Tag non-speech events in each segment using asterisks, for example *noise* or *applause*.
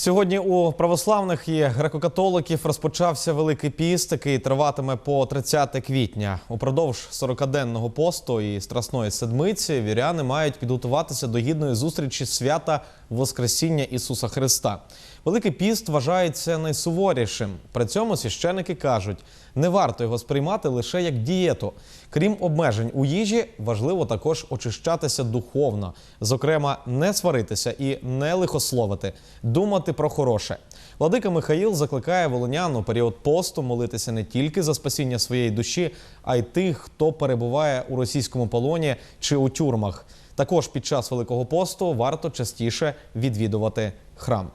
Сьогодні у православних і греко-католиків розпочався Великий піст, який триватиме по 30 квітня. Упродовж 40-денного посту і Страсної седмиці віряни мають підготуватися до гідної зустрічі свята Воскресіння Ісуса Христа. Великий піст вважається найсуворішим. При цьому священики кажуть, не варто його сприймати лише як дієту. Крім обмежень у їжі, важливо також очищатися духовно, зокрема, не сваритися і не лихословити, думати про хороше. Владика Михаїл закликає волинян у період посту молитися не тільки за спасіння своєї душі, а й тих, хто перебуває у російському полоні чи у тюрмах. Також під час Великого посту варто частіше відвідувати храм.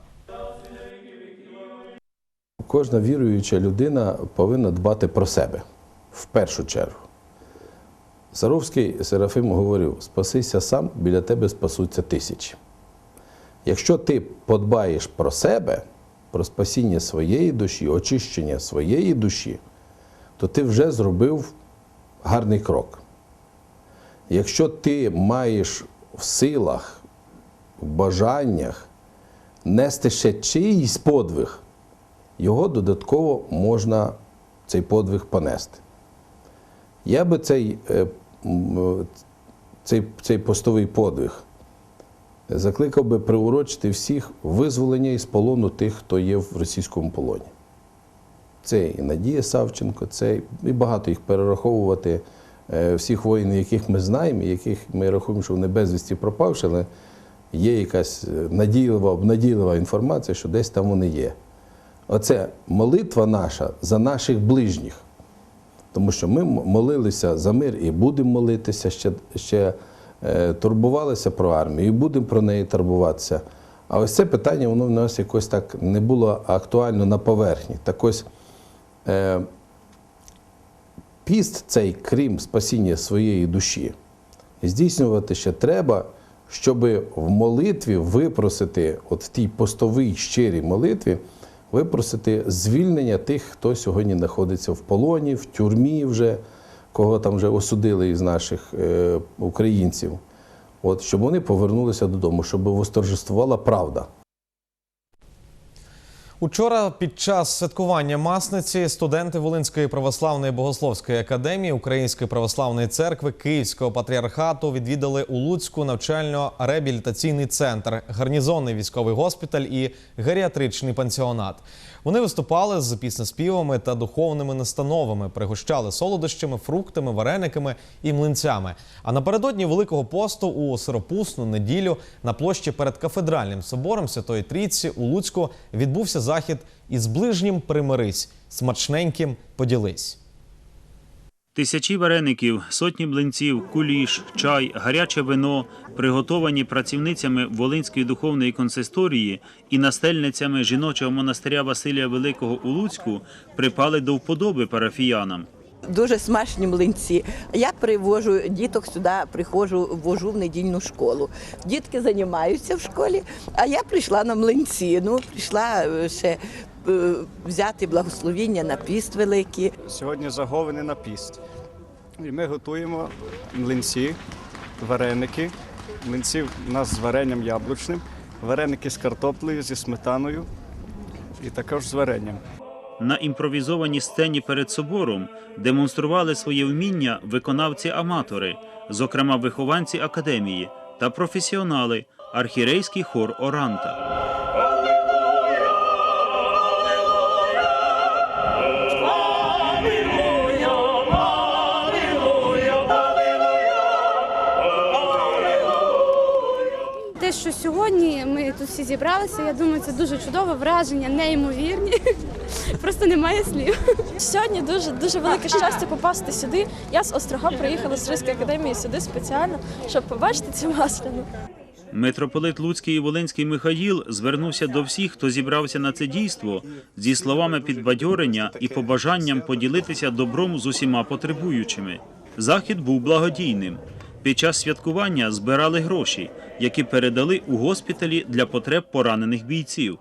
Кожна віруюча людина повинна дбати про себе в першу чергу. Саровський Серафим говорив: спасися сам, біля тебе спасуться тисячі. Якщо ти подбаєш про себе, про спасіння своєї душі, очищення своєї душі, то ти вже зробив гарний крок. Якщо ти маєш в силах, в бажаннях нести ще чиїсь подвиг, його додатково можна цей подвиг понести. Я би цей, е, цей, цей постовий подвиг закликав би приурочити всіх визволення із полону тих, хто є в російському полоні. Це і Надія Савченко, це і багато їх перераховувати, е, всіх воїнів, яких ми знаємо, яких ми рахуємо, що вони безвісті пропавши, але є якась е, надійлива, обнадійлива інформація, що десь там вони є. Оце молитва наша за наших ближніх. Тому що ми молилися за мир і будемо молитися, ще, ще е, турбувалися про армію, і будемо про неї турбуватися. А ось це питання, воно в нас якось так не було актуально на поверхні. Так ось е, піст цей, крім спасіння своєї душі, здійснювати ще треба, щоб в молитві випросити, от в тій постовій щирій молитві, випросити звільнення тих, хто сьогодні знаходиться в полоні, в тюрмі вже, кого там вже осудили із наших е, українців. От, щоб вони повернулися додому, щоб восторжествувала правда. Учора під час святкування масниці студенти Волинської православної богословської академії Української православної церкви Київського патріархату відвідали у Луцьку навчально-реабілітаційний центр, гарнізонний військовий госпіталь і геріатричний пансіонат. Вони виступали з піснеспівами та духовними настановами, пригощали солодощами, фруктами, варениками і млинцями. А напередодні Великого посту у сиропусну неділю на площі перед кафедральним собором Святої Трійці у Луцьку відбувся захід із ближнім примирись, смачненьким поділись. Тисячі вареників, сотні блинців, куліш, чай, гаряче вино, приготовані працівницями Волинської духовної консисторії і настельницями жіночого монастиря Василія Великого у Луцьку, припали до вподоби парафіянам. Дуже смачні млинці. Я привожу діток сюди, приходжу, вожу в недільну школу. Дітки займаються в школі, а я прийшла на млинці. Ну, прийшла е, ще е, взяти благословіння на піст великий. Сьогодні заговини на піст. І ми готуємо млинці, вареники. Млинці у нас з варенням яблучним, вареники з картоплею, зі сметаною і також з варенням. На імпровізованій сцені перед собором демонстрували своє вміння виконавці-аматори, зокрема вихованці академії та професіонали, архірейський хор Оранта. Те, що сьогодні ми тут всі зібралися, я думаю, це дуже чудове враження, неймовірні. *laughs* Просто немає слів. Сьогодні дуже дуже велике щастя попасти сюди. Я з Острога приїхала з Ризької академії сюди спеціально, щоб побачити цю масляну. Митрополит Луцький і Волинський Михаїл звернувся до всіх, хто зібрався на це дійство, зі словами підбадьорення і побажанням поділитися добром з усіма потребуючими. Захід був благодійним. Під час святкування збирали гроші, які передали у госпіталі для потреб поранених бійців.